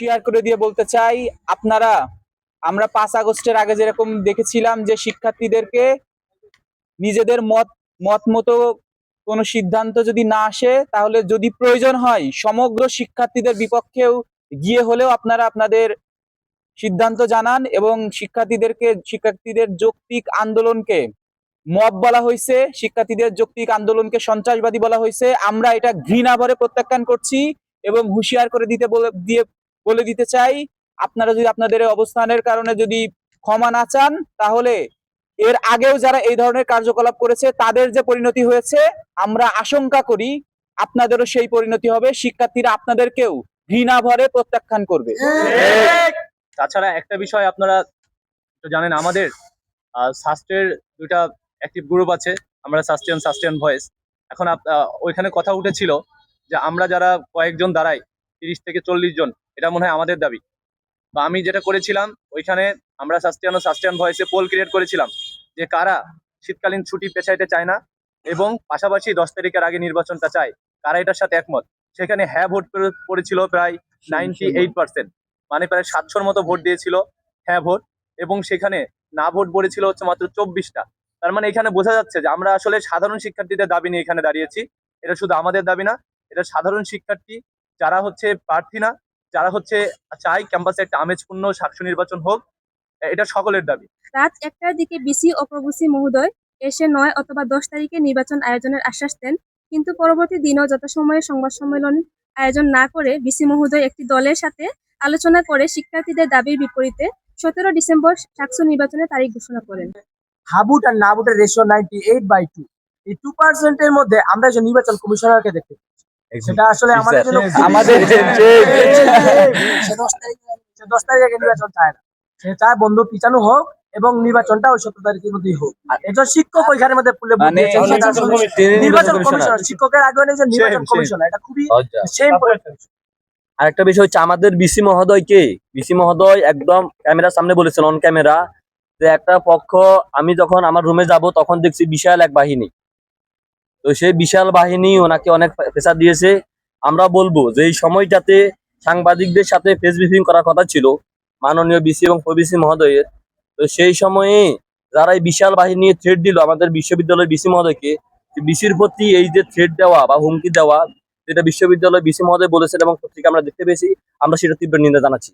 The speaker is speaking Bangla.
হুঁশিয়ার করে দিয়ে বলতে চাই, আপনারা, আমরা পাঁচ আগস্টের আগে যেরকম দেখেছিলাম যে শিক্ষার্থীদেরকে নিজেদের মত মত মতো কোনো সিদ্ধান্ত যদি না আসে, তাহলে যদি প্রয়োজন হয়, সমগ্র শিক্ষার্থীদের বিপক্ষেও গিয়ে হলেও আপনারা আপনাদের সিদ্ধান্ত জানান এবং শিক্ষার্থীদেরকে, শিক্ষার্থীদের যৌক্তিক আন্দোলনকে মব বলা হয়েছে, শিক্ষার্থীদের যৌক্তিক আন্দোলনকে সন্ত্রাসবাদী বলা হয়েছে, আমরা এটা ঘৃণা ভরে প্রত্যাখ্যান করছি এবং হুঁশিয়ার করে দিতে বলে, দিয়ে বলে দিতে চাই, আপনারা যদি আপনাদের অবস্থানের কারণে যদি ক্ষমা না চান, তাহলে এর আগেও যারা এই ধরনের কার্যকলাপ করেছে, তাদের যে পরিণতি হয়েছে, আমরা আশঙ্কা করি আপনাদেরও সেই পরিণতি হবে, শিক্ষার্থীরা আপনাদেরকেও ঘৃণা ভরে প্রত্যাখ্যান করবে। তাছাড়া একটা বিষয় আপনারা জানেন, আমাদের স্বাস্থ্যের দুইটা অ্যাক্টিভ গ্রুপ আছে, আমরা সাস্টেন সাস্টেন ভয়েস এখন ওইখানে কথা উঠেছিল যে আমরা যারা কয়েকজন দাঁড়াই তিরিশ থেকে চল্লিশ জন এটা মনে হয় আমাদের দাবি। বা আমি যেটা করেছিলাম, ওইখানে আমরা সাস্টেন ও সাস্টেন ভয়েসে পোল ক্রিয়েট করেছিলাম যে কারা শীতকালীন ছুটি পেছাইতে চায় না এবং পাশাপাশি দশ তারিখের আগে নির্বাচনটা চায়, কারা এটার সাথে একমত? সেখানে হ্যাঁ ভোট পড়েছিল প্রায় নাইনটি এইট পার্সেন্ট মানে প্রায় সাতশোর মতো ভোট দিয়েছিল হ্যাঁ ভোট এবং সেখানে না ভোট পড়েছিল হচ্ছে মাত্র চব্বিশটা। তার মানে এখানে বোঝা যাচ্ছে যে আমরা আসলে সাধারণ শিক্ষার্থীদের দাবি নিয়ে এখানে দাঁড়িয়েছি। এটা শুধু আমাদের দাবি না, এটা সাধারণ শিক্ষার্থী যারা হচ্ছে প্রার্থী না যারা হচ্ছে চাই ক্যাম্পাসে একটা আমেজপূর্ণ সাক্ষ্য নির্বাচন হোক এটা সকলের দাবি। রাত একটার দিকে বিসি ও প্রভুসি মহোদয় এসে নয় অথবা দশ তারিখে নির্বাচন আয়োজনের আশ্বাস দেন কিন্তু পরবর্তী দিনেও যথাসময়ে সংবাদ সম্মেলন আয়োজন না করে বিসি মহোদয় একটি দলের সাথে আলোচনা করে শিক্ষার্থীদের দাবির বিপরীতে সতেরো ডিসেম্বর সাকসু নির্বাচনের তারিখ ঘোষণা করেন। হাবুট আর নাবুটের ratio ninety eight by two এই টু পার্সেন্টের মধ্যে আমরা যে নির্বাচন কমিশনারকে দেখতে পাচ্ছি, সেটা আসলে আমাদের জন্য আমাদের সে দশ তারিখে আগে নির্বাচন চায় না। সে চায় বন্ধু পিছানো হোক এবং নির্বাচনটা ওই সতেরো তারিখের মধ্যেই হোক। একজন শিক্ষক ওইখানের মধ্যে মানে নির্বাচন কমিশনার শিক্ষকের আগে নির্বাচন কমিশনার এটা খুবই সেম আরেকটা বিষয় হচ্ছে আমাদের বিসি মহোদয় কে? বিসি মহোদয় একদম ক্যামেরার সামনে বলেছেন অন ক্যামেরা যে একটা পক্ষ আমি যখন আমার রুমে যাব তখন দেখছি বিশাল এক বাহিনী। তো সেই বিশাল বাহিনী ওনাকে অনেক প্রেসার দিয়েছে। আমরা বলব যে এই সময়টাতে সাংবাদিকদের সাথে ফেস ব্রিফিং করার কথা ছিল, মাননীয় বিসি এবং প্রবিসি মহোদয়ের। তো সেই সময়ে যারা এই বিশাল বাহিনী নিয়ে দিল, আমাদের বিশ্ববিদ্যালয়ের বিসি মহোদয়কে বিসির প্রতি এই যে থ্রেড দেওয়া বা হুমকি দেওয়া, যেটা বিশ্ববিদ্যালয় বিসি মহোদয় বলেছেন এবং পত্রিকা আমরা দেখতে পেয়েছি, আমরা সেটা তীব্র নিন্দা জানাচ্ছি।